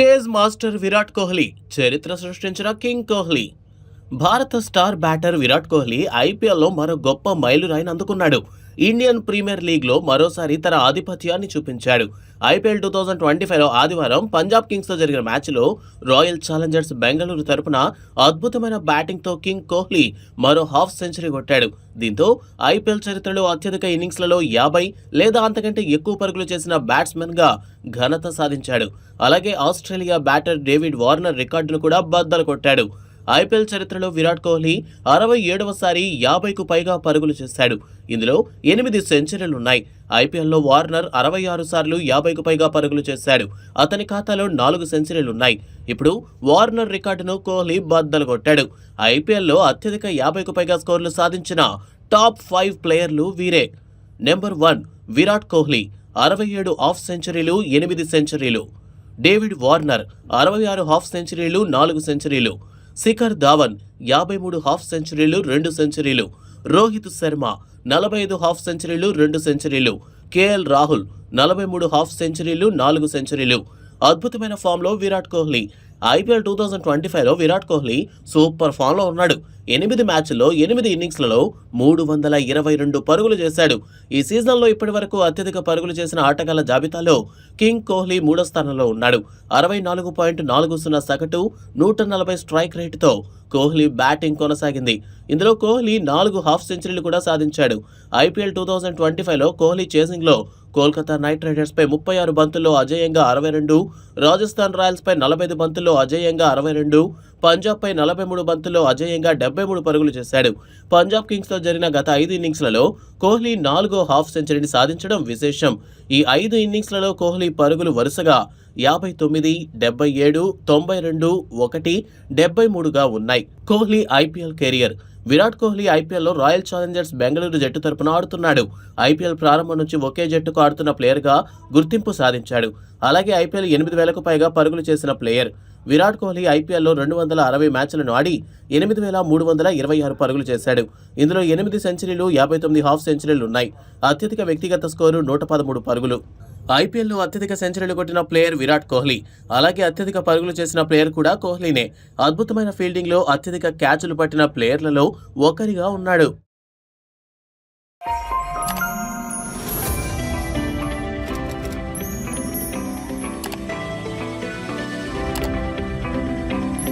Chase master Virat Kohli చరిత్ర సృష్టించిన king Kohli. భారత స్టార్ బ్యాటర్ విరాట్ కోహ్లీ ఐపీఎల్లో మరో గొప్ప మైలురాయిని అందుకున్నాడు. ఇండియన్ ప్రీమియర్ లీగ్లో మరోసారి తన ఆధిపత్యాన్ని చూపించాడు. ఐపీఎల్ టూ థౌజండ్ ట్వంటీ ఫైవ్లో ఆదివారం పంజాబ్ కింగ్స్తో జరిగిన మ్యాచ్లో రాయల్ ఛాలెంజర్స్ బెంగళూరు తరపున అద్భుతమైన బ్యాటింగ్తో కింగ్ కోహ్లీ మరో హాఫ్ సెంచరీ కొట్టాడు. దీంతో ఐపీఎల్ చరిత్రలో అత్యధిక ఇన్నింగ్స్లలో యాభై లేదా అంతకంటే ఎక్కువ పరుగులు చేసిన బ్యాట్స్మెన్గా ఘనత సాధించాడు. అలాగే ఆస్ట్రేలియా బ్యాటర్ డేవిడ్ వార్నర్ రికార్డును కూడా బద్దలు కొట్టాడు. ఐపీఎల్ చరిత్రలో విరాట్ కోహ్లీ అరవై ఏడవసారి యాభైకు పైగా పరుగులు చేశాడు. ఇందులో ఎనిమిది సెంచరీలున్నాయి. ఐపీఎల్లో వార్నర్ అరవై ఆరు సార్లు యాభైకు పైగా పరుగులు చేశాడు. అతని ఖాతాలో నాలుగు సెంచరీలున్నాయి. ఇప్పుడు వార్నర్ రికార్డును కోహ్లీ బద్దలు కొట్టాడు. ఐపీఎల్లో అత్యధిక యాభైకు పైగా స్కోర్లు సాధించిన టాప్ ఫైవ్ ప్లేయర్లు వీరే. నెంబర్ వన్ విరాట్ కోహ్లీ అరవై ఏడు హాఫ్ సెంచరీలు ఎనిమిది సెంచరీలు. డేవిడ్ వార్నర్ అరవై ఆరు హాఫ్ సెంచరీలు నాలుగు సెంచరీలు. శిఖర్ ధావన్ యాభై మూడు హాఫ్ సెంచరీలు రెండు సెంచరీలు. రోహిత్ శర్మ నలభై ఐదు హాఫ్ సెంచరీలు రెండు సెంచరీలు. కేఎల్ రాహుల్ నలభై మూడు హాఫ్ సెంచరీలు నాలుగు సెంచరీలు. అద్భుతమైన ఫామ్లో Virat Kohli IPL two thousand twenty ఫైవ్లో విరాట్ కోహ్లీ సూపర్ ఫామ్లో ఉన్నాడు. ఎనిమిది మ్యాచ్ల్లో ఎనిమిది ఇన్నింగ్స్లలో మూడు వందల ఇరవై రెండు పరుగులు చేశాడు. ఈ సీజన్లో ఇప్పటి వరకు అత్యధిక పరుగులు చేసిన ఆటగాళ్ళ జాబితాలో కింగ్ కోహ్లీ మూడో స్థానంలో ఉన్నాడు. అరవై నాలుగు పాయింట్ నాలుగు సున్నా సగటు నూట నలభై స్ట్రైక్ రేటుతో కోహ్లీ బ్యాటింగ్ కొనసాగింది. ఇందులో కోహ్లీ నాలుగు హాఫ్ సెంచరీలు కూడా సాధించాడు. ఐపీఎల్ టూ థౌజండ్ ట్వంటీ ఫైవ్లో కోహ్లీ చేసింగ్లో కోల్కతా నైట్ రైడర్స్పై ముప్పై ఆరు బంతుల్లో అజేయంగా అరవై రెండు రాజస్థాన్ రాయల్స్పై నలభై ఐదు బంతుల్లో అజేయంగా అరవై రెండు పంజాబ్పై నలభై మూడు బంతుల్లో అజేయంగా డెబ్బై మూడు పరుగులు చేశాడు. పంజాబ్ కింగ్స్తో జరిగిన గత ఐదు ఇన్నింగ్స్లలో కోహ్లీ నాలుగో హాఫ్ సెంచరీని సాధించడం విశేషం. ఈ ఐదు ఇన్నింగ్స్లలో కోహ్లీ పరుగులు వరుసగా యాభై తొమ్మిది డెబ్బై ఏడు తొంభై రెండు ఒకటి డెబ్బై మూడుగా ఉన్నాయి. Kohli IPL career. Virat Kohli ఐపీఎల్లో రాయల్ ఛాలెంజర్స్ బెంగళూరు జట్టు తరపున ఆడుతున్నాడు. ఐపీఎల్ ప్రారంభం నుంచి ఒకే జట్టుకు ఆడుతున్న ప్లేయర్గా గుర్తింపు సాధించాడు. అలాగే ఐపీఎల్ ఎనిమిది వేలకు పైగా పరుగులు చేసిన ప్లేయర్. విరాట్ కోహ్లీ ఐపీఎల్లో రెండు వందల అరవై మ్యాచ్లను ఆడి ఎనిమిది వేల మూడు వందల ఇరవై ఆరు పరుగులు చేశాడు. ఇందులో ఎనిమిది సెంచరీలు యాభై తొమ్మిది హాఫ్ సెంచరీలు ఉన్నాయి. అత్యధిక వ్యక్తిగత స్కోరు నూట పదమూడు పరుగులు. ఐపీఎల్లో అత్యధిక సెంచరీలు కొట్టిన ప్లేయర్ విరాట్ కోహ్లీ. అలాగే అత్యధిక పరుగులు చేసిన ప్లేయర్ కూడా కోహ్లీనే. అద్భుతమైన ఫీల్డింగ్లో అత్యధిక క్యాచ్లు పట్టిన ప్లేయర్లలో ఒకరిగా ఉన్నాడు.